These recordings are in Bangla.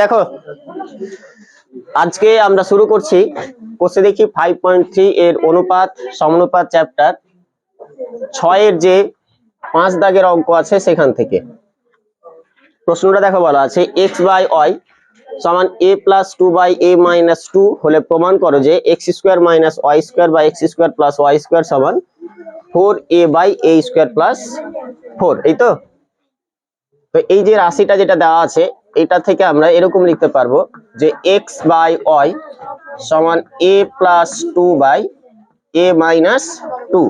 দেখো, আজকে আমরা শুরু করছি কোর্সে দেখি ফাইভ পয়েন্ট থ্রি এর অনুপাত, সমানুপাত চ্যাপ্টার ছয়ের যে পাঁচ দাগের অঙ্ক আছে সেখান থেকে। প্রশ্নটা দেখো বলা আছে এক্স বাই ওয়াই সমান a plus two by a minus two হলে প্রমাণ করো যে x square minus y square by x square plus y square সমান four a by a square plus four এই তো? তো এই যে রাশিটা যেটা দেওয়া আছে, এটা থেকে আমরা এরকম লিখতে পারব যে এক্স বাই ওয়াই সমান a plus two by a minus two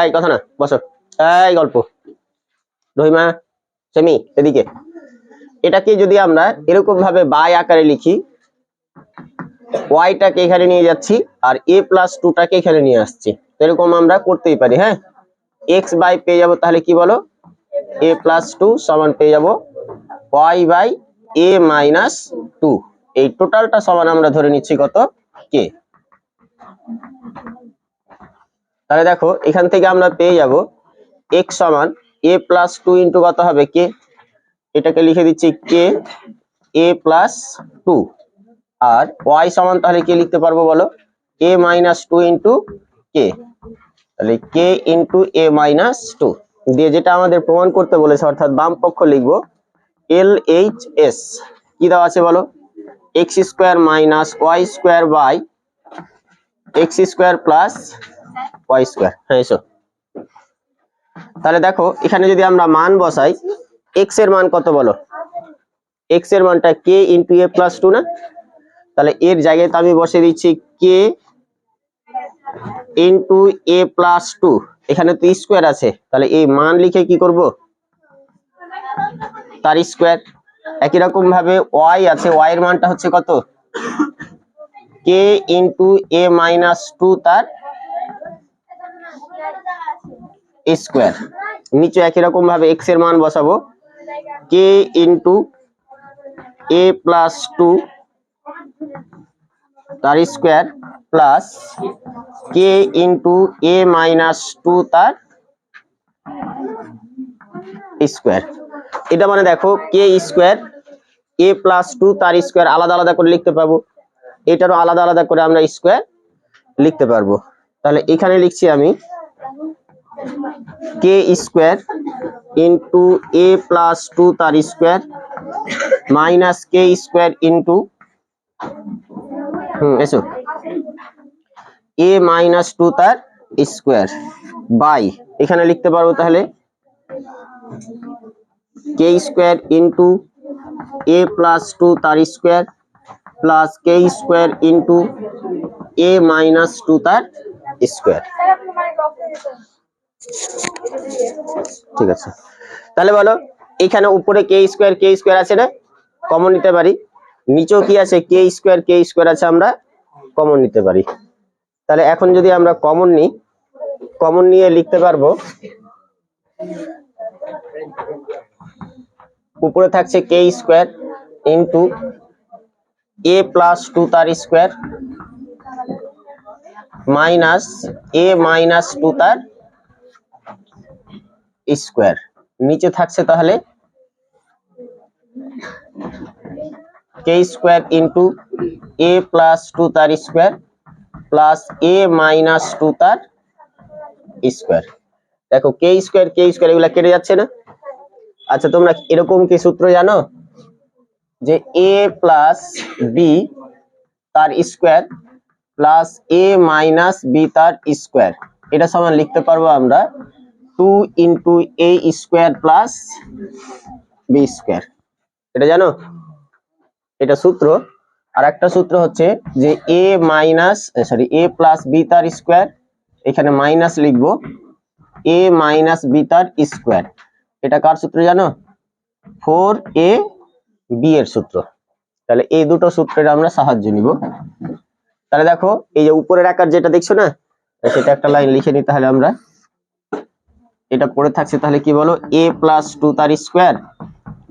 এই কথা না, বসো। এই গল্প। রহিমা, সেমি, এদিকে। এটাকে যদি আমরা এরকম ভাবে বাই আকারে লিখি ওয়াইটাকে এখানে নিয়ে যাচ্ছি আর এ প্লাস টুটাকে এখানে নিয়ে আসছি। এরকম আমরা করতেই পারি হ্যাঁ? এক্স বাই পেয়ে যাব তাহলে কি বলো? এ প্লাস টু সমান পেয়ে যাব y by a minus two এই টোটালটা সমান আমরা ধরে নিচ্ছি কত? কে তাহলে দেখো, এখান থেকে আমরা পেয়ে যাব এক্স সমান এ প্লাস টু ইন্টু কত হবে? কে এটাকে লিখে দিচ্ছি কে? এ প্লাস টু আর ওয়াই সমান তাহলে কে লিখতে পারব বলো? A minus two into k তাহলে k into a minus two দিয়ে যেটা আমাদের প্রমাণ করতে বলেছে, অর্থাৎ বাম পক্ষ লিখব এল এইচ এস কি দেওয়া আছে বলো? X square minus y square by x square plus y square হ্যাঁ এসো। তাহলে দেখো, এখানে যদি আমরা মান বসাই এক্সের মান কত বলো? এক্সের মানটা k into a plus two না? তাহলে এর জায়গায় তো আমি বসে দিচ্ছি k into a plus two এখানে তো স্কোয়ার আছে। তাহলে এই মান লিখে কি করব? তার স্কোয়ার একই রকম ভাবে ওয়াই আছে। ওয়াই এর মানটা হচ্ছে কত? K into a minus two তার স্কোয়ার নিচে একই রকম ভাবে এক্সের মান বসাবো। K into a plus two তার square plus k into a minus two তার স্কোয়ার এটা মানে দেখো k square a plus two তার স্কোয়ার আলাদা আলাদা করে লিখতে পাবো এটারও আলাদা আলাদা করে আমরা স্কোয়ার লিখতে পারব। তাহলে এখানে লিখছি আমি k square into a plus two তার square minus k square into হুম, এসো। এ মাইনাস টু তার স্কোয়ার বাই এখানে লিখতে পারব তাহলে। K square into a plus two তার square plus k square into a minus two তার স্কোয়ার ঠিক আছে। তাহলে বলো, এখানে উপরে কে স্কোয়ার কে স্কোয়ার আছে না কমন নিতে পারি। নিচেও কি আছে? কে স্কোয়ার কে স্কোয়ার আছে আমরা কমন নিতে পারি। তাহলে এখন যদি আমরা কমন নিই কমন নিয়ে লিখতে পারব, উপরে থাকছে k square into a plus two তার square minus a minus two তার স্কোয়ার। নিচে থাকছে তাহলে k square into a plus two তার square plus a minus two তার স্কোয়ার। দেখো কে স্কোয়ার কে স্কোয়ার এগুলা কেটে যাচ্ছে না? আচ্ছা তোমরা এরকম কি সূত্র জানো? যে এ প্লাস বি তার square plus a minus b তার স্কোয়ার। এটা সমান লিখতে পারব আমরা two into a square plus b square এটা জানো? এটা সূত্র। আর একটা সূত্র হচ্ছে যে a minus sorry a plus b তার স্কোয়ার এখানে মাইনাস লিখব। এ মাইনাস বি তার স্কোয়ার এটা কার সূত্র জানো? ফোর এ বি এর সূত্র। তাহলে এই দুটো সূত্রের আমরা সাহায্য নিব। তাহলে দেখো, এই যে উপরের আকার যেটা দেখছ না, সেটা একটা লাইন লিখে নিই তাহলে আমরা। এটা পড়ে থাকছে, তাহলে কি বলো? এ প্লাস টু তার square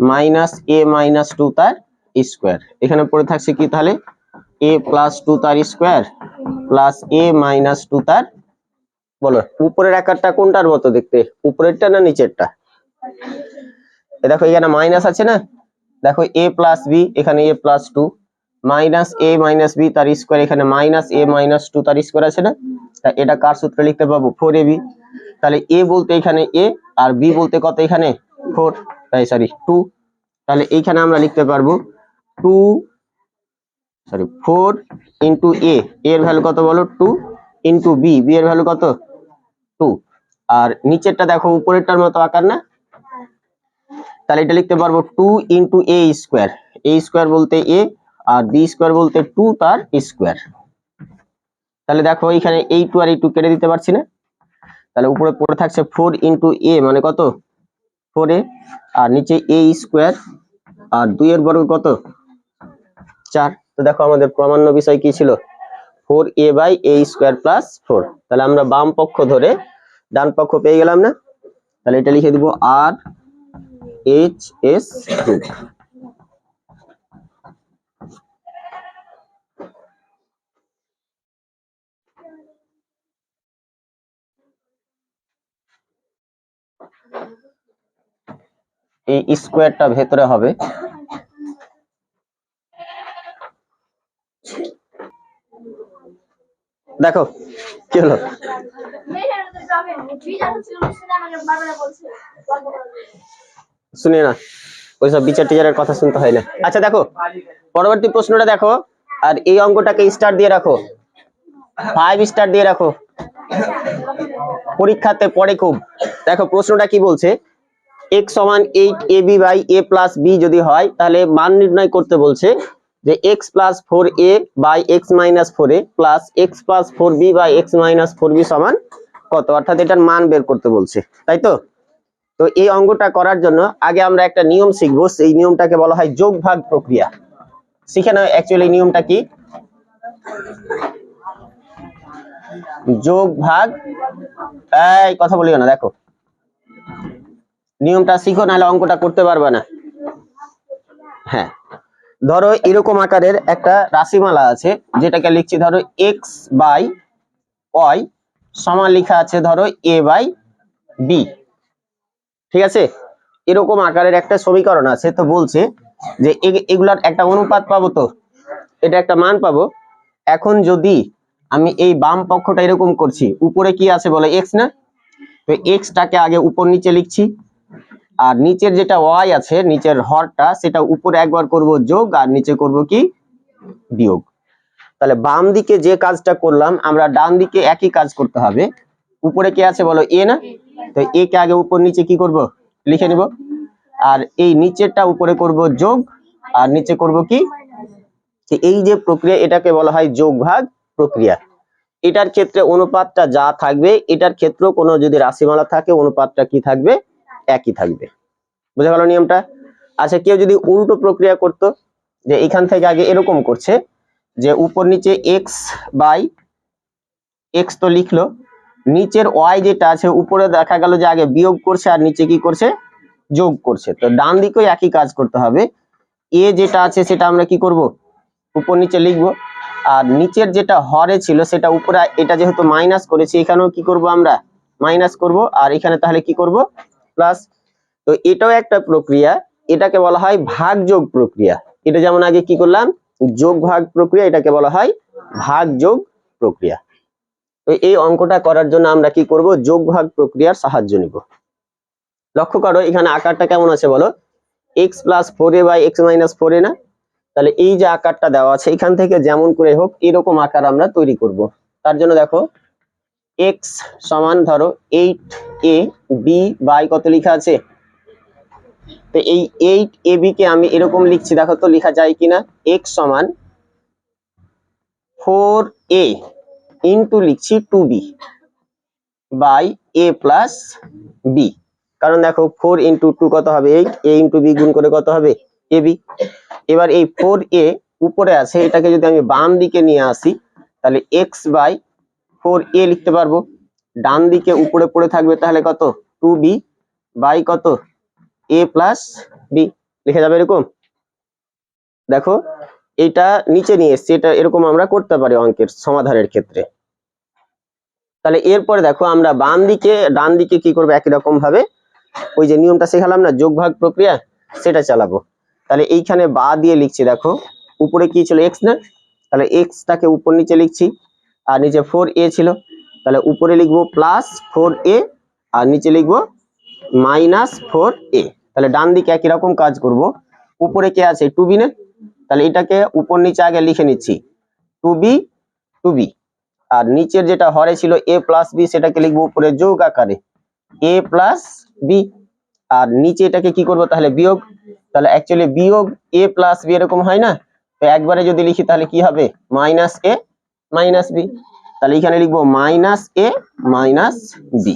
minus a minus two তার স্কোয়ার এখানে পড়ে থাকছে কি তাহলে? এ প্লাস টু তার square plus a minus two তার, বলো, উপরের আকারটা কোনটার মতো দেখতে? উপরেরটা না নিচেরটা? দেখো এখানে মাইনাস আছে না? দেখো এ প্লাস বি এখানে a plus two minus a minus b তার স্কোয়ার এখানে মাইনাস এ মাইনাস টু তার স্কোয়ার আছে না? তা এটা কার সূত্রে লিখতে পাবো? ফোর এ বি তাহলে এ বলতে এখানে এ আর বি বলতে কত এখানে? ফোর তাই সরি টু তাহলে এইখানে আমরা লিখতে পারব two sorry four into a এর ভ্যালু কত বলো? টু ইন্টু বি বি এর ভ্যালু কত? টু আর নিচেরটা দেখো, উপরেরটার মতো আকার না? তাহলে এটা লিখতে পারব two into a square a square বলতে এ আর বি স্কোয়ার বলতে টু তার স্কোয়ার তাহলে দেখো এখানে এই টু আর এই টু কেটে দিতে পারছি না। তাহলে উপরে পড়ে থাকছে ফোর ইন্টু এ মানে কত? ফোর এ আর নিচে এ স্কোয়ার আর দুই এর বর্গ কত? চার। তো দেখো আমাদের প্রামাণ্য বিষয় কি ছিল? Four a by a square plus four তাহলে আমরা বাম পক্ষ ধরে ডান পক্ষ পেয়ে গেলাম না? তাহলে এটা লিখে দিব আর এইচ এস টু এই স্কোয়ারটা ভেতরে হবে। দেখো, কি হলো? শুনে না, ওইসব বিচার টিচারের কথা শুনতে হয় না। আচ্ছা দেখো, পরবর্তী প্রশ্নটা দেখো, আর এই অঙ্কটাকে স্টার দিয়ে রাখো। ফাইভ স্টার দিয়ে রাখো। পরীক্ষাতে পড়ে খুব। দেখো, প্রশ্নটা কি বলছে? এক্স সমান eight a b by a plus b যদি হয়, তাহলে মান নির্ণয় করতে বলছে যে x plus four a by x minus four a plus x plus four b by x minus সমান কত? অর্থাৎ এটার মান বের করতে বলছে, তাই তো? তো এই অঙ্গটা করার জন্য আগে আমরা একটা নিয়ম শিখব, সেই নিয়মটাকে বলা হয় যোগ ভাগ প্রক্রিয়া। শিখে নাও অ্যাকচুয়ালি নিয়মটা কি? যোগ ভাগ, এই কথা বলিও না, দেখো। নিয়মটা শিখো, নাহলে অঙ্কটা করতে পারবে না। হ্যাঁ। ধরো এরকম আকারের একটা রাশিমালা আছে, যেটাকে লিখছি ধরো এক্স বাই ওয়াই সমান লেখা আছে ধরো এ বাই বি ঠিক আছে? এরকম আকারের একটা সমীকরণ আছে, তো বলছে যে এগুলার একটা অনুপাত পাবো তো? এটা একটা মান পাবো। এখন যদি আমি এই বাম পক্ষটা এরকম করছি, উপরে কি আছে বলে এক্স না? তো এক্সটাকে আগে উপর নিচে লিখছি। আর নিচের যেটা ওয়াই আছে, নিচের হরটা, সেটা উপরে একবার করব যোগ, আর নিচে করব কি? বিয়োগ। তাহলে বাম দিকে যে কাজটা করলাম, আমরা ডান দিকে একই কাজ করতে হবে। উপরে কি আছে বলো? এ না? তো এ কে আগে উপর নিচে কি করব? লিখে নিব। আর এই নিচেরটা উপরে করব যোগ, আর নিচে করব কি? এই যে প্রক্রিয়া, এটাকে বলা হয় যোগ ভাগ প্রক্রিয়া। এটার ক্ষেত্রে অনুপাতটা যা থাকবে, এটার ক্ষেত্রেও কোনো যদি রাশিমালা থাকে, অনুপাতটা কি থাকবে? একই থাকবে। বুঝা গেল নিয়মটা? আচ্ছা কেউ যদি উল্টো প্রক্রিয়া করতো, যে এখান থেকে আগে এরকম করছে, যে উপর নিচে এক্স বাই এক্স তো লিখলো, নিচের ওয়াই যেটা আছে, উপরে দেখা গেল যে আগে বিয়োগ করছে আর নিচে কি করছে? যোগ করছে। তো ডান দিকেও একই কাজ করতে হবে। এ যেটা আছে, সেটা আমরা কি করব? উপর নিচে লিখব। আর নিচের যেটা হরে ছিল, সেটা উপরে, এটা যেহেতু মাইনাস করেছি, এখানেও কি করব আমরা? মাইনাস করব। আর এখানে তাহলে কি করব? প্লাস তো এটাও একটা প্রক্রিয়া। এটাকে বলা হয় ভাগ যোগ প্রক্রিয়া। এটা যেমন আগে কি করলাম? যোগ ভাগ প্রক্রিয়া, এটাকে বলা হয় ভাগ যোগ প্রক্রিয়া। তো এই অঙ্কটা করার জন্য আমরা কি করব? যোগ ভাগ প্রক্রিয়ার সাহায্য নিব। লক্ষ্য করো, এখানে আকারটা কেমন আছে বলো? X plus four a by x minus four a না? তাহলে এই যে আকারটা দেওয়া আছে, এখান থেকে যেমন করে হোক, এরকম আকার আমরা তৈরি করব। তার জন্য দেখো এক্স সমান ধরো এইট এ বি বাই কত লেখা আছে? তো এই এইট এ কে আমি এরকম লিখছি, দেখো তো লেখা যায় কিনা? এক্স সমান ফোর এ ইন্টু লিখছি two b by a plus b কারণ দেখো ফোর ইন্টু টু কত হবে? এইট এ ইন্টু বি গুণ করে কত হবে? এ বি এবার এই ফোর এ উপরে আছে, এটাকে যদি আমি বাম দিকে নিয়ে আসি, তাহলে এক্স বাই ফোর এ লিখতে পারব। ডান দিকে উপরে পড়ে থাকবে তাহলে কত? টু বি বাই কত? A plus b. লিখে যাবে এরকম? দেখো, এটা নিচে নিয়ে এসছি, এটা এরকম আমরা করতে পারি অঙ্কের সমাধানের ক্ষেত্রে। তাহলে এরপরে দেখো, আমরা বাম দিকে, ডান দিকে কি করব? একই রকম ভাবে। ওই যে নিয়মটা শেখালাম না, যোগ ভাগ প্রক্রিয়া, সেটা চালাবো। তাহলে এইখানে বা দিয়ে লিখছি, দেখো। উপরে কি ছিল? এক্স না? তাহলে এক্সটাকে উপর নিচে লিখছি। আর নিচে ফোর এ ছিল। তাহলে উপরে লিখব প্লাস ফোর এ আর নিচে লিখব মাইনাস ফোর এ তাহলে ডান দিকে একই রকম কাজ করব। উপরে কে আছে? টু বি তাহলে এটাকে উপর নিচে আগে লিখে নিচ্ছি। টু বি টু বি আর নিচের যেটা হরে ছিল এ প্লাস বি সেটাকে লিখব উপরে যোগ আকারে। এ প্লাস বি আর নিচে এটাকে কি করব তাহলে বিয়োগ? তাহলে অ্যাকচুয়ালি বিয়োগ এ প্লাস বি এরকম হয় না? তো একবারে যদি লিখি তাহলে কি হবে? Minus a minus b. তাহলে এখানে লিখব মাইনাস এ মাইনাস বি।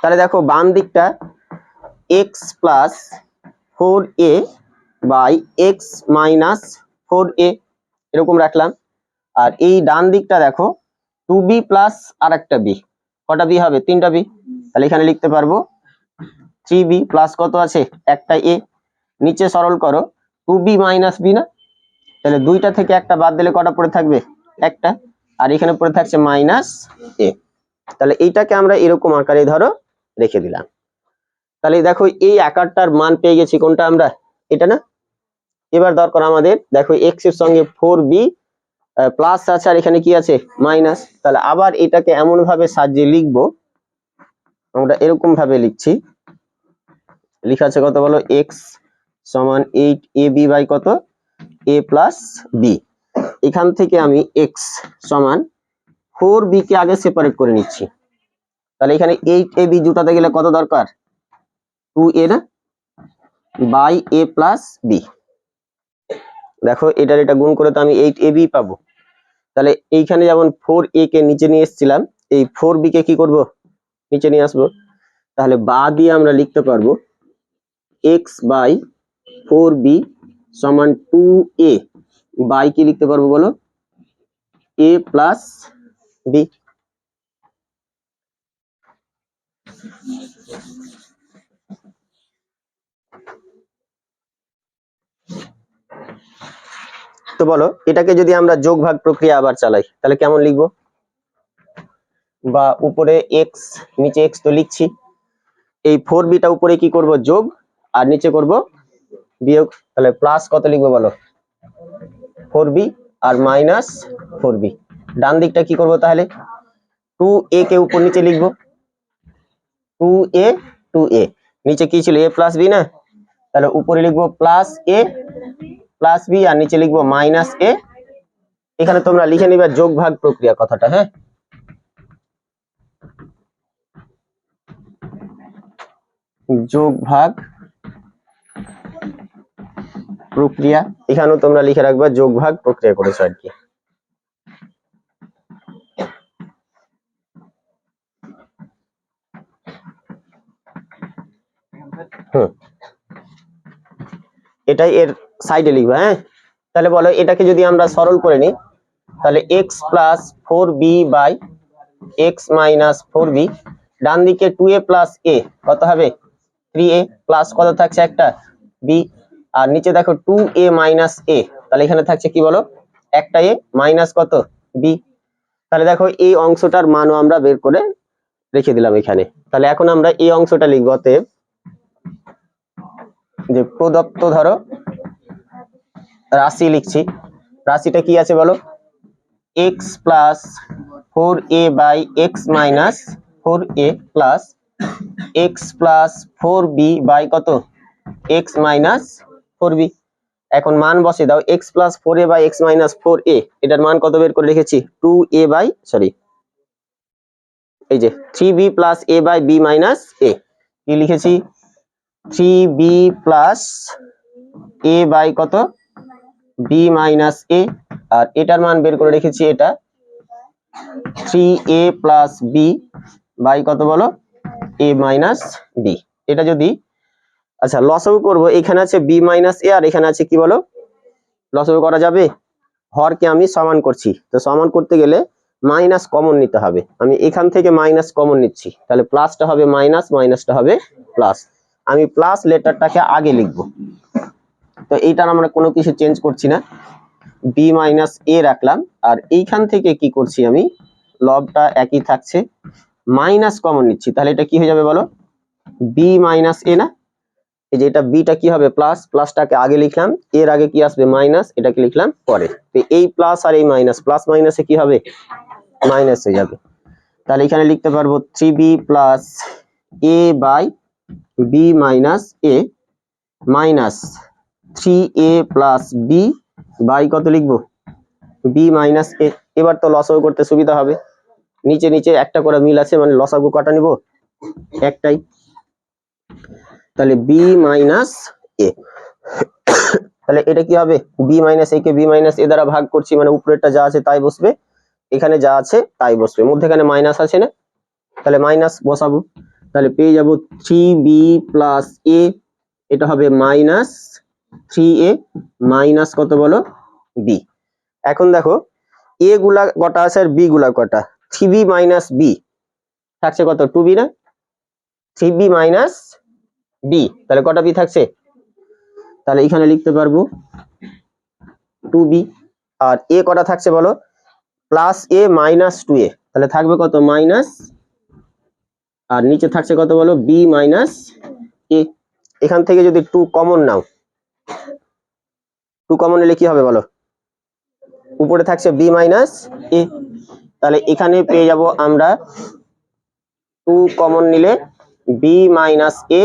তাহলে দেখো বাম দিকটা x plus four a by x minus four a এরকম রাখলাম। আর এই ডান দিকটা দেখো টু বি প্লাস আর একটা বি কটা বি হবে? তিনটা বি তাহলে এখানে লিখতে পারব থ্রি বি প্লাস কত আছে? একটা এ নিচে সরল করো। টু বি মাইনাস বি না? তাহলে দুইটা থেকে একটা বাদ দিলে কটা পড়ে থাকবে? একটা। আর এখানে পড়ে থাকছে মাইনাস এ তাহলে এইটাকে আমরা এরকম আকারে ধরো, রেখে দিলাম। তাহলে দেখো, এই আকারটার মান পেয়ে গেছি কোনটা আমরা? এটা না? এবার দরকার আমাদের, দেখো এক্সের সঙ্গে ফোর বি প্লাস আছে, আর এখানে কি আছে? মাইনাস তাহলে আবার এটাকে এমন ভাবে সাজিয়ে লিখব। আমরা এরকম ভাবে লিখছি। লিখা আছে কত বলো? এক্স সমান এইট এ বি বাই কত? এ প্লাস বি এখান থেকে আমি এক্স সমান ফোর বি কে আগে সেপারেট করে নিচ্ছি। তাহলে এখানে এইট এ বি জুটাতে গেলে কত দরকার? টু এ না বাই এ প্লাস বি দেখো, এটার এটা গুণ করে তো আমি এইট এ বি পাবো। তাহলে এইখানে যেমন ফোর এ কে নিচে নিয়ে এসেছিলাম, এই ফোর বি কে কি করব? নিচে নিয়ে আসব। তাহলে বা দিয়ে আমরা লিখতে পারব এক্স বাই ফোর বি সমান টু এ বাই কি লিখতে পারব বলো? এ প্লাস বি তো বলো, এটাকে যদি আমরা যোগ ভাগ প্রক্রিয়া আবার চালাই, তাহলে কেমন লিখব? বা উপরে এক্স নিচে এক্স তো লিখছি। এই ফোর বিটা উপরে কি করব? যোগ, আর নিচে করব বিয়োগ, তাহলে প্লাস কত লিখব বলো? ফোর আর মাইনাস ফোর ডান দিকটা কি করব তাহলে? টু এ কে উপর নিচে লিখব। টু এ টু এ নিচে কি ছিল? এ প্লাস বি না? তাহলে উপরে লিখব প্লাস এ প্লাস বি আর নিচে লিখব মাইনাস এ এখানে তোমরা লিখে নিবে যোগ ভাগ প্রক্রিয়া কথাটা হ্যাঁ? যোগ ভাগ প্রক্রিয়া, এখানেও তোমরা লিখে রাখবে যোগ, ভাগ, প্রক্রিয়া করেছ আর কি। এটাই এর সাইডে লিখবে হ্যাঁ? তাহলে বলো, এটাকে যদি আমরা সরল করে নিই, তাহলে x plus four b by x minus four b ডান দিকে টু এ প্লাস এ কত হবে? থ্রি এ প্লাস কত থাকছে একটা? বি আর নিচে দেখো টু এ মাইনাস এ তাহলে এখানে থাকছে কি বলো? একটা এ মাইনাস কত? বি তাহলে দেখো এই অংশটার মানও আমরা বের করে রেখে দিলাম এখানে। তাহলে এখন আমরা এই অংশটা লিখব, অতএব যে প্রদত্ত ধরো রাশি লিখছি। রাশিটা কি আছে বলো? X plus four a by x minus four a plus x plus four b by কত? এক্স মাইনাস ফোর বি এখন মান বসে দাও x plus four a by x minus four a এটার মান কত বের করে রেখেছি? টু এ বাই সরি এই যে three b plus a by b minus a কি লিখেছি? Three b plus a by কত? বি মাইনাস এ আর এটার মান বের করে রেখেছি এটা। Three a plus b by কত বলো? এ মাইনাস বি এটা যদি আচ্ছা লসও করব। এখানে আছে বি মাইনাস এ আর এখানে আছে কি বলো? লসও করা যাবে? হরকে আমি সমান করছি। তো সমান করতে গেলে মাইনাস কমন নিতে হবে। আমি এখান থেকে মাইনাস কমন নিচ্ছি। তাহলে প্লাসটা হবে মাইনাস মাইনাসটা হবে প্লাস আমি প্লাস লেটারটাকে আগে লিখব। তো এইটার আমরা কোনো কিছু চেঞ্জ করছি না। বি মাইনাস এ রাখলাম। আর এইখান থেকে কি করছি আমি? লবটা একই থাকছে। মাইনাস কমন নিচ্ছি। তাহলে এটা কি হয়ে যাবে বলো? বি মাইনাস এ না? এই যে এটা বিটা কি হবে? প্লাস প্লাসটাকে আগে লিখলাম, এর আগে কি আসবে? মাইনাস এটাকে লিখলাম পরে। তো এই প্লাস আর এই মাইনাস প্লাস মাইনাসে কি হবে? মাইনাস হয়ে যাবে। তাহলে এখানে লিখতে পারব three b plus a by b minus a minus three a plus b by কত লিখব? বি মাইনাস এ এবার তো লসাগু করতে সুবিধা হবে। নিচে নিচে একটা করে মিল আছে মানে লসাগু কটা নিব? একটাই। তাহলে বি মাইনাস এ তাহলে এটা কি হবে? বি মাইনাস এ কে বি মাইনাস এ দ্বারা ভাগ করছি মানে উপরেরটা যা আছে তাই বসবে। এখানে যা আছে তাই বসবে। মধ্যেখানে মাইনাস আছে না? তাহলে মাইনাস বসাবো। তাহলে পেয়ে যাব থ্রি বি প্লাস এ এটা হবে মাইনাস থ্রি এ মাইনাস কত বলো? বি এখন দেখো এ গুলা কটা আছে আর বি গুলা কটা? থ্রি বি মাইনাস বি থাকছে কত? টু বি না? থ্রি বি মাইনাস বি তাহলে কটা বি থাকছে? তাহলে এখানে লিখতে পারব টু বি আর এ কটা থাকছে বলো? Plus a minus two a তাহলে থাকবে কত? মাইনাস আর নিচে থাকছে কত বলো? বি মাইনাস এ এখান থেকে যদি টু কমন নাও টু কমন নিলে কি হবে বলো? উপরে থাকছে বি মাইনাস এ তাহলে এখানে পেয়ে যাব আমরা টু কমন নিলে বি মাইনাস এ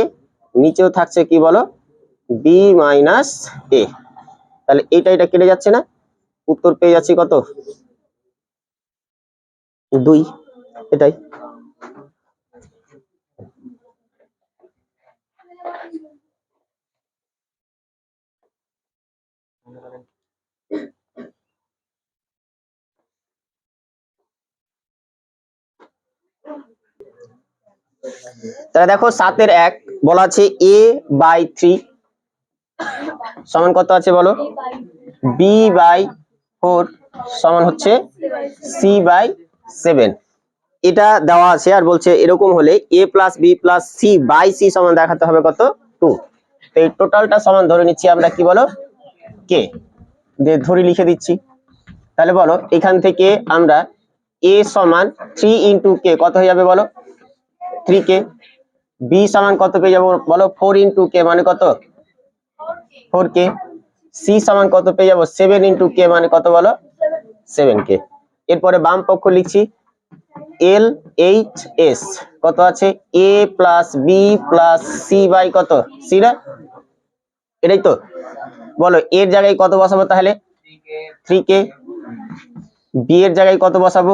নিচেও থাকছে কি বলো? বি মাইনাস এ তাহলে এটা এটা কেটে যাচ্ছে না? উত্তর পেয়ে যাচ্ছি কত? দুই। এটাই। তাহলে দেখো সাতের এক। বলা আছে এ বাই থ্রি সমান কত আছে বলো? বি বাই ফোর সমান হচ্ছে সি বাই সেভেন এটা দেওয়া আছে আর বলছে এরকম হলে a plus b plus c by c সমান দেখাতে হবে কত? টু তো এই টোটালটা সমান ধরে নিচ্ছি আমরা কি বলো? কে দিয়ে ধরে লিখে দিচ্ছি। তাহলে বলো, এখান থেকে আমরা এ সমান থ্রি ইন্টু কে কত হয়ে যাবে বলো? থ্রি কে বি সমান কত পেয়ে যাব বলো? ফোর ইন্টু কে মানে কত? ফোর কে সি সমান কত পেয়ে যাব? সেভেন ইন্টু কে মানে কত বলো? সেভেন কে এরপরে বাম পক্ষ লিখছি। এল এইচ এস কত আছে? A plus b plus c by কত? সি না? এটাই তো। বলো, এর জায়গায় কত বসাবো তাহলে? থ্রি কে বি এর জায়গায় কত বসাবো?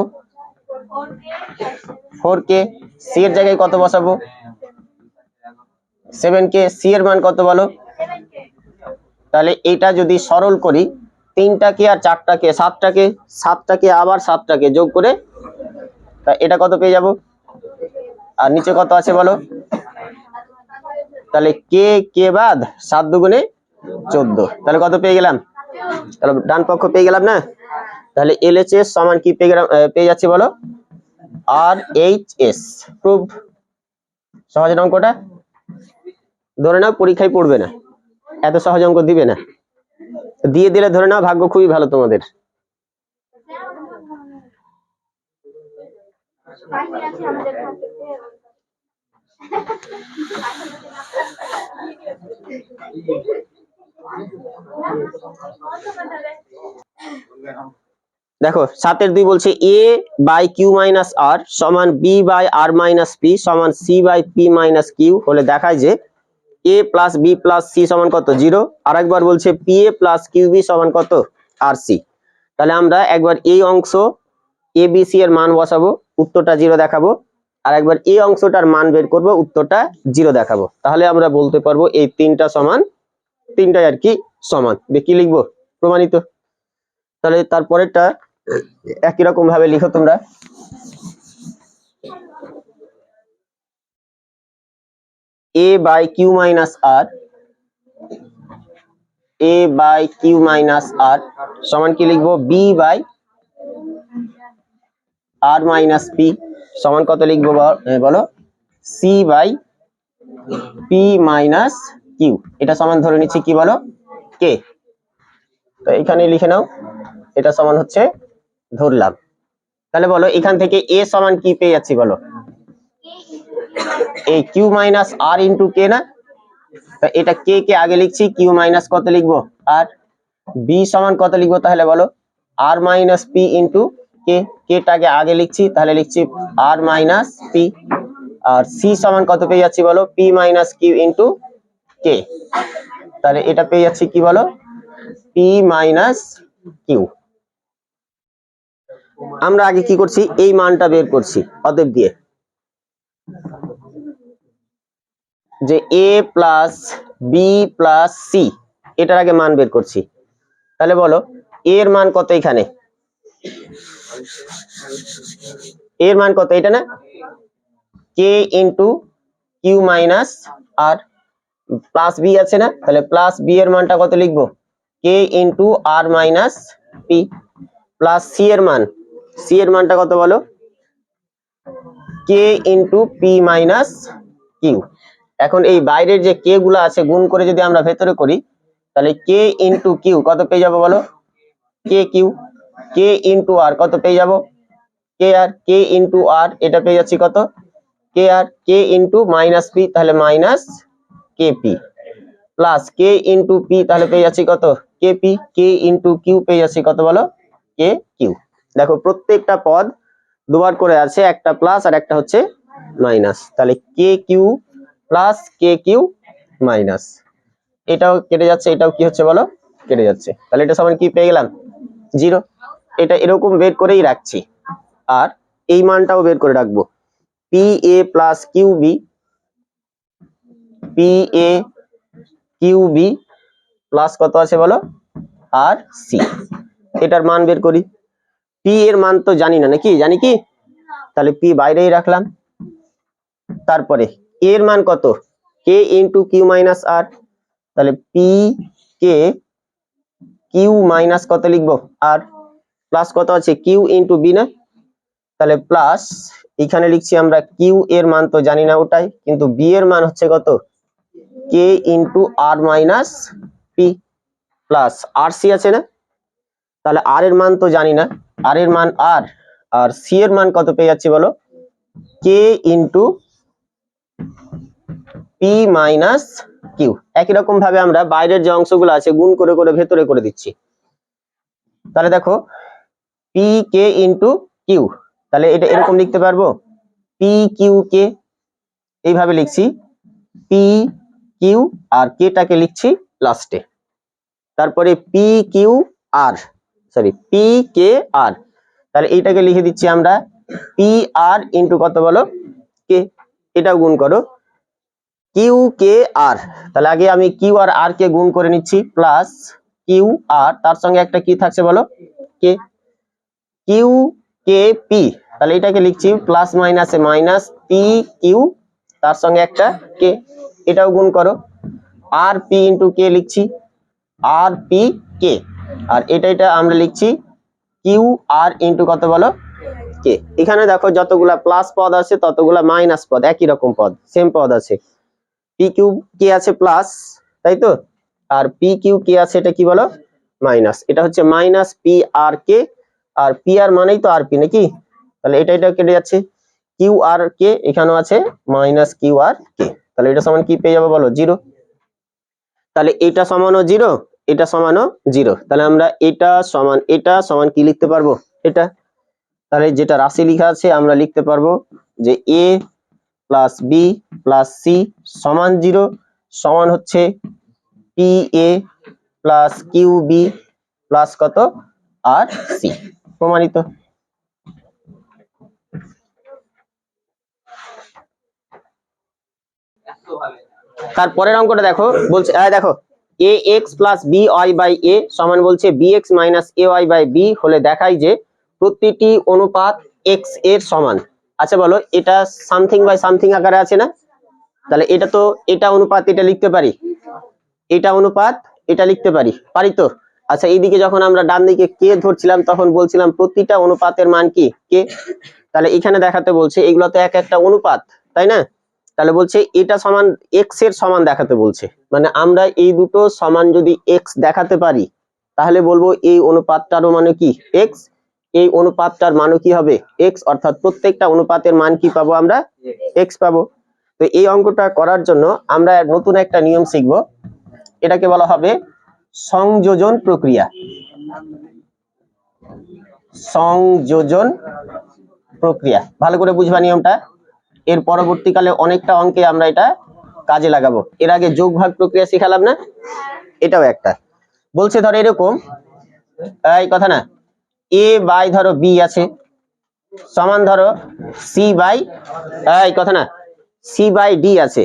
ফোর কে সি এর জায়গায় কত বসাবো? সেভেন কে সি এর মান কত বলো? তাহলে এটা যদি সরল করি তিনটাকে আর চারটাকে সাতটাকে সাতটাকে আবার সাতটাকে যোগ করে, তা এটা কত পেয়ে যাব? আর নিচে কত আছে বলো? তাহলে কে কে বাদ সাত দুগুণে চোদ্দ। তাহলে কত পেয়ে গেলাম? তাহলে ডান পক্ষ পেয়ে গেলাম না? তাহলে এল এইচ এস সমান কি পেয়ে গেলাম পেয়ে যাচ্ছি বলো? আর এইচ এস প্রুভ সহজ অঙ্কটা ধরে নাও পরীক্ষায় পড়বে না। এত সহজ অঙ্ক দিবে না। দিয়ে দিলে ধরে নাও ভাগ্য খুবই ভালো তোমাদের। দেখো, সাতের দুই বলছে a by q minus r সমান b by r minus p সমান c by p minus q হলে দেখায় যে a plus b plus c সমান কত? জিরো আর একবার বলছে p a plus q b সমান কত? আর সি তাহলে আমরা একবার এই অংশ এ বি সি এর মান বসাবো, উত্তরটা জিরো দেখাবো। আর একবার এই অংশটার মান বের করব, উত্তরটা জিরো দেখাবো। তাহলে আমরা বলতে পারব এই তিনটা সমান, তিনটাই আর কি সমান। কি লিখব? প্রমাণিত। তাহলে তারপরেরটা একই রকম ভাবে লিখো তোমরা। A by q minus r a by q minus r সমান কি লিখব? B by r minus p সমান কত লিখব বল- c by p minus q এটা সমান ধরে নিচ্ছি কি বলো? কে তো এখানে লিখে নাও। এটা সমান হচ্ছে ধরলাম। তাহলে বলো, এখান থেকে এ সমান কি পেয়ে যাচ্ছি বলো? এই q minus r into k না? এটা কে কে আগে লিখছি কিউ মাইনাস কত লিখব? আর বি সমান কত লিখব তাহলে বলো? R minus p into k কেটাকে আগে লিখছি, তাহলে লিখছি আর মাইনাস পি আর সি সমান কত পেয়ে যাচ্ছি বলো? P minus q into k তাহলে এটা পেয়ে যাচ্ছি কি বলো? পি মাইনাস কিউ আমরা আগে কি করছি? এই মানটা বের করছি, অতএব দিয়ে। যে a plus b plus c এটার আগে মান বের করছি। তাহলে বলো এর মান কত এখানে? এর মান কত, এটা না? K into q minus r plus b আছে না? তাহলে প্লাস বি এর মানটা কত লিখব? K into r minus p plus c এর মান। সি এর মানটা কত বলো? K into p minus q এখন এই বাইরের যে কে গুলো আছে, গুণ করে যদি আমরা ভেতরে করি, তাহলে কে ইন্টু কিউ কত পেয়ে যাব বলো? কে কিউ কে ইন্টু আর কত পেয়ে যাব? কে আর কে ইন্টু আর এটা পেয়ে যাচ্ছি কত? K r k into minus p তাহলে minus k p plus k into p তাহলে পেয়ে যাচ্ছি কত? K p k into q পেয়ে যাচ্ছি কত বলো? কে কিউ দেখো প্রত্যেকটা পদ দুবার করে আছে, একটা প্লাস আর একটা হচ্ছে মাইনাস তাহলে k q plus k q minus. এটাও কেটে যাচ্ছে, এটাও কি হচ্ছে বলো? কেটে যাচ্ছে। তাহলে এটা সমান কি পেয়ে গেলাম? জিরো। এটা এরকম বের করেই রাখছি। আর এই মানটাও বের করে রাখব। P a plus q b p a q b plus কত আছে বলো? আর সি এটার মান বের করি। পি এর মান তো জানি না, নাকি? জানি কি? তাহলে পি বাইরেই রাখলাম। তারপরে এর মান কত? K into q minus r তাহলে পি কে কিউ মাইনাস কত লিখব? আর প্লাস কত আছে? কিউ ইন্টু বি না? তাহলে প্লাস এখানে লিখছি আমরা কিউ এর মান তো জানি না ওটাই, কিন্তু বি এর মান হচ্ছে কত? K into r minus p plus r c আছে না? তাহলে আর এর মান তো জানি না। আর এর মান আর আর সি এর মান কত পেয়ে যাচ্ছি বলো? K into p minus q একই রকম ভাবে আমরা বাইরের যে অংশগুলো আছে, গুণ করে করে ভেতরে করে দিচ্ছি। তাহলে দেখো পি কে ইন্টু কিউ তাহলে এটা এরকম লিখতে পারব? পি কিউ কে এইভাবে লিখছি। পি কিউ আর কেটাকে লিখছি লাস্টে তারপরে p q r sorry p k r তাহলে এইটাকে লিখে দিচ্ছি আমরা পি আর ইন্টু কত বলো? কে এটাও গুণ করো। Q k r. তাহলে আগে আমি কিউ আর আর কে গুণ করে নিচ্ছি প্লাস কিউ আর, তার সঙ্গে একটা কি থাকছে বলো? কে? Q k p. তাহলে এটাকে লিখছি প্লাস মাইনাসে মাইনাস পি কিউ, তার সঙ্গে একটা কে। এটাও গুণ করো। আর পি ইন্টু কে লিখছি, আর পি কে। আর এটা এটা আমরা লিখছি, কিউ আর ইন্টু কত বলো? কে। এখানে দেখো যতগুলা প্লাস পদ আছে, ততগুলা মাইনাস পদ, একই রকম পদ সেম পদ আছে। পি কিউ কে আছে প্লাস তাই তো? আর পি কিউ কে আছে এটা কি বলো? মাইনাস এটা হচ্ছে minus p r k r p r মানেই তো আর পি নাকি? তাহলে এটা এটা কেটে যাচ্ছে। কিউ আর কে এখানেও আছে মাইনাস কিউ আর কে তাহলে এটা সমান কি পেয়ে যাব বলো? জিরো তাহলে এটা সমানও জিরো এটা সমানও জিরো তাহলে আমরা এটা সমান এটা সমান কি লিখতে পারব? এটা। তাহলে যেটা রাশি লেখা আছে, আমরা লিখতে পারব যে a plus b plus c সমান জিরো সমান হচ্ছে p a plus q b plus কত? R c. প্রমাণিত। তারপরের অঙ্কটা দেখো। বলছে দেখো a x plus b y by a সমান বলছে b x minus a y by b হলে দেখায় যে প্রতিটি অনুপাত এক্সের সমান। আচ্ছা বলো, এটা সামথিং বাই সামথিং আকারে আছে না? তাহলে এটা তো, এটা অনুপাত এটা লিখতে পারি। এটা অনুপাত এটা লিখতে পারি পারি তো? আচ্ছা এইদিকে যখন আমরা ডান দিকে কে ধরছিলাম, তখন বলছিলাম প্রতিটা অনুপাতের মান কি? কে? তাহলে এখানে দেখাতে বলছে, এগুলো তো এক একটা অনুপাত, তাই না? তাহলে বলছে, এটা সমান এক্সের সমান দেখাতে বলছে। মানে আমরা এই দুটো সমান যদি এক্স দেখাতে পারি, তাহলে বলব এই অনুপাতটারও মানে কি? এক্স এই অনুপাতটার মানও কি হবে? এক্স অর্থাৎ প্রত্যেকটা অনুপাতের মান কি পাবো আমরা? এক্স পাবো। তো এই অঙ্কটা করার জন্য আমরা নতুন একটা নিয়ম শিখব। এটাকে বলা হবে সংযোজন প্রক্রিয়া। সংযোজন প্রক্রিয়া। ভালো করে বুঝবা নিয়মটা। এর পরবর্তীকালে অনেকটা অঙ্কে আমরা এটা কাজে লাগাবো। এর আগে যোগ ভাগ প্রক্রিয়া শিখালাম না? এটাও একটা। বলছে ধর এরকম। এই কথা না। এ বাই ধরো বি আছে। সমান ধরো সি বাই কথা না সি বাই ডি আছে।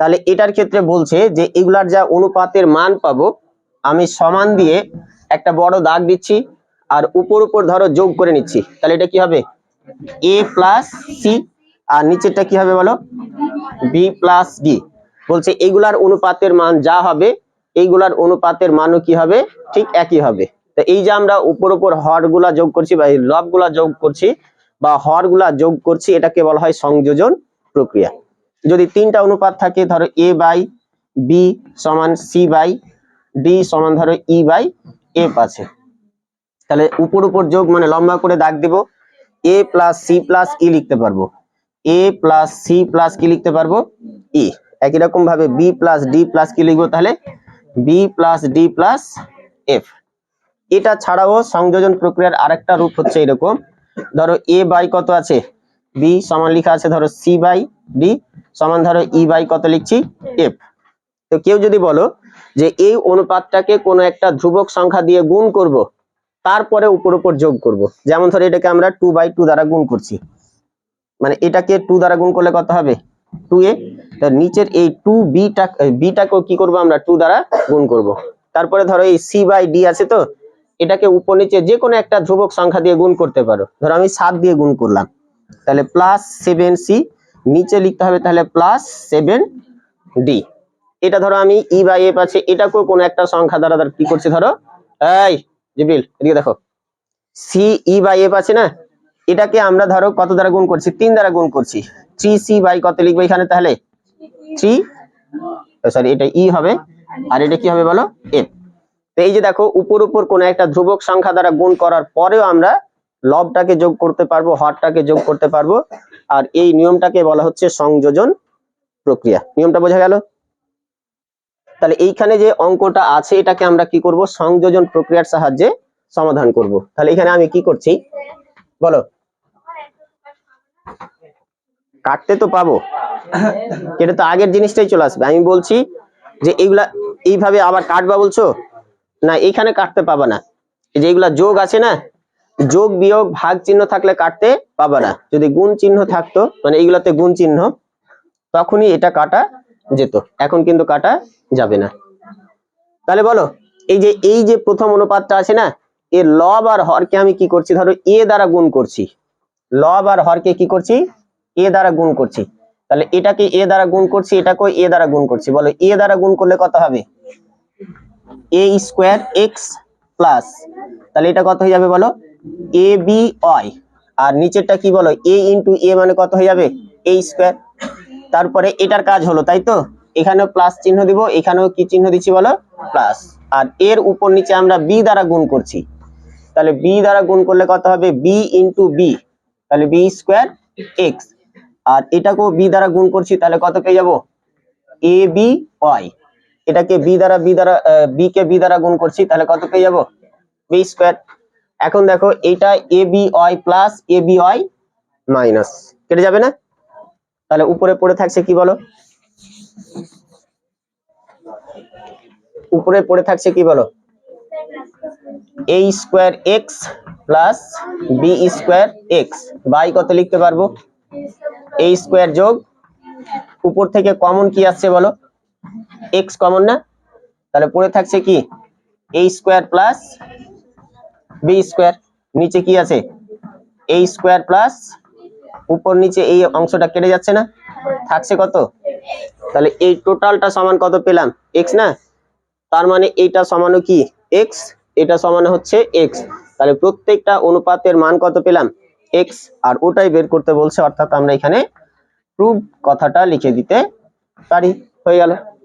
তাহলে এটার ক্ষেত্রে বলছে যে এগুলার যা অনুপাতের মান পাবো, আমি সমান দিয়ে একটা বড় দাগ দিচ্ছি আর উপর উপর ধরো যোগ করে নিচ্ছি। তাহলে এটা কি হবে? এ প্লাস সি আর নিচেরটা কি হবে বলো? বি প্লাস ডি বলছে এগুলার অনুপাতের মান যা হবে এইগুলার অনুপাতের মানও কি হবে? ঠিক একই হবে। তো এই যে আমরা উপর উপর হরগুলা যোগ করছি বা লবগুলা যোগ করছি বা হরগুলা যোগ করছি, এটাকে বলা হয় সংযোজন প্রক্রিয়া। যদি তিনটা অনুপাত থাকে, ধরো এ বাই বি সমান সি বাই ডি সমান ধরো ই বাই এফ আছে। তাহলে উপর উপর যোগ মানে লম্বা করে দাগ দিব। A plus c plus e লিখতে পারব। এ প্লাস সি প্লাস কি লিখতে পারব? ই একই রকম ভাবে বি প্লাস ডি প্লাস কি লিখব তাহলে? B plus d plus f এটা ছাড়াও সংযোজন প্রক্রিয়ার আরেকটা রূপ হচ্ছে এরকম। ধরো এ বাই কত আছে? বি সমান লেখা আছে ধরো সি বাই ডি সমান ধরো ই বাই কত লিখছি? এফ তো কেউ যদি বলো যে এই অনুপাতটাকে কোনো একটা ধ্রুবক সংখ্যা দিয়ে গুণ করব, তারপরে উপর উপর যোগ করব। যেমন ধরো এটাকে আমরা টু বাই টু দ্বারা গুণ করছি। মানে এটাকে টু দ্বারা গুণ করলে কত হবে? টু এ নিচের এই টু বিটা বিটাকে কি করব আমরা? টু দ্বারা গুণ করব। তারপরে ধরো এই সি বাই ডি আছে তো? এটাকে উপর নিচে যে কোনো একটা ধ্রুবক সংখ্যা দিয়ে গুণ করতে পারো। ধরো আমি সাত দিয়ে গুণ করলাম। তাহলে প্লাস সেভেন সি নিচে লিখতে হবে তাহলে প্লাস সেভেন ডি এটা ধরো আমি ই বাই এফ আছে, এটাকেও কোনো একটা সংখ্যা দ্বারা কি করছে ধরো? এই, জিবিল, এদিকে দেখো। সি ই বাই এফ আছে না? এটাকে আমরা ধরো কত দ্বারা গুণ করছি? তিন দ্বারা গুণ করছি। থ্রি সি বাই কত লিখব এখানে তাহলে? থ্রি সরি এটা ই হবে। আর এটা কি হবে বলো? এফ তো এই যে দেখো, উপর উপর কোন একটা ধ্রুবক সংখ্যা দ্বারা গুণ করার পরেও আমরা লবটাকে যোগ করতে পারব, হরটাকে যোগ করতে পারব। আর এই নিয়মটাকে বলা হচ্ছে সংযোজন প্রক্রিয়া। নিয়মটা বোঝা গেল? তাহলে এইখানে যে অঙ্কটা আছে, এটাকে আমরা কি করব? সংযোজন প্রক্রিয়ার সাহায্যে সমাধান করব। তাহলে এখানে আমি কি করছি? বলো। কাটতে তো পাবো। এটা তো আগের জিনিসটাই চলে আসবে। আমি বলছি যে এইগুলা এইভাবে আবার কাটবা বলছো? না, এইখানে কাটতে পাবা না। এই যে যোগ আছে না, যোগ বিয়োগ ভাগ চিহ্ন থাকলে কাটতে পাবা না। যদি গুণ চিহ্ন থাকতো মানে এইগুলাতে গুণ চিহ্ন, তখনই এটা কাটা যেত। এখন কিন্তু কাটা যাবে না। তাহলে বলো, এই যে এই যে প্রথম অনুপাতটা আছে না এর লব আর হরকে আমি কি করছি? ধরো, এ দ্বারা গুণ করছি। লব আর হরকে কি করছি? এ দ্বারা গুণ করছি। তাহলে এটাকে এ দ্বারা গুণ করছি এটাকে এ দ্বারা গুণ করছি। বলো, এ দ্বারা গুণ করলে কত হবে? এ স্কোয়ার এক্স প্লাস তাহলে এটা কত হয়ে যাবে বলো? এ বি ওয়াই আর নিচেরটা কি বলো? এ ইন্টু এ মানে কত হয়ে যাবে? এ স্কোয়ার তারপরে এটার কাজ হলো, তাই তো? এখানেও প্লাস চিহ্ন দিব, এখানেও কি চিহ্ন দিচ্ছি বলো? প্লাস আর এর উপর নিচে আমরা বি দ্বারা গুণ করছি। তাহলে বি দ্বারা গুণ করলে কত হবে? বি ইন্টু বি তাহলে বি স্কোয়ার এক্স আর এটাকেও বি দ্বারা গুণ করছি, তাহলে কত পেয়ে যাব? এ বি ওয়াই এটাকে বি দ্বারা বি দ্বারা বি কে বি দ্বারা গুণ করছি, তাহলে কত পেয়ে যাব? বি স্কোয়ার এখন দেখো, এটা a b y plus a b y minus কেটে যাবে না? তাহলে উপরে পড়ে থাকছে কি বলো? উপরে পড়ে থাকছে কি বলো? A square x plus b square x by কত লিখতে পারব? এ স্কোয়ার যোগ, উপর থেকে কমন কি আসছে বলো? এক্স কমন না? তাহলে পড়ে থাকছে কি? A square plus b square নিচে কি আছে? এ স্কোয়ার প্লাস উপর নিচে এই অংশটা কেটে যাচ্ছে না? থাকছে কত? তাহলে এই টোটালটা সমান কত পেলাম? এক্স না? তার মানে এইটা সমানও কি? এক্স এটা সমান হচ্ছে এক্স তাহলে প্রত্যেকটা অনুপাতের মান কত পেলাম? এক্স আর ওটাই বের করতে বলছে, অর্থাৎ আমরা এখানে প্রুভ কথাটা লিখে দিতে পারি। হয়ে গেল।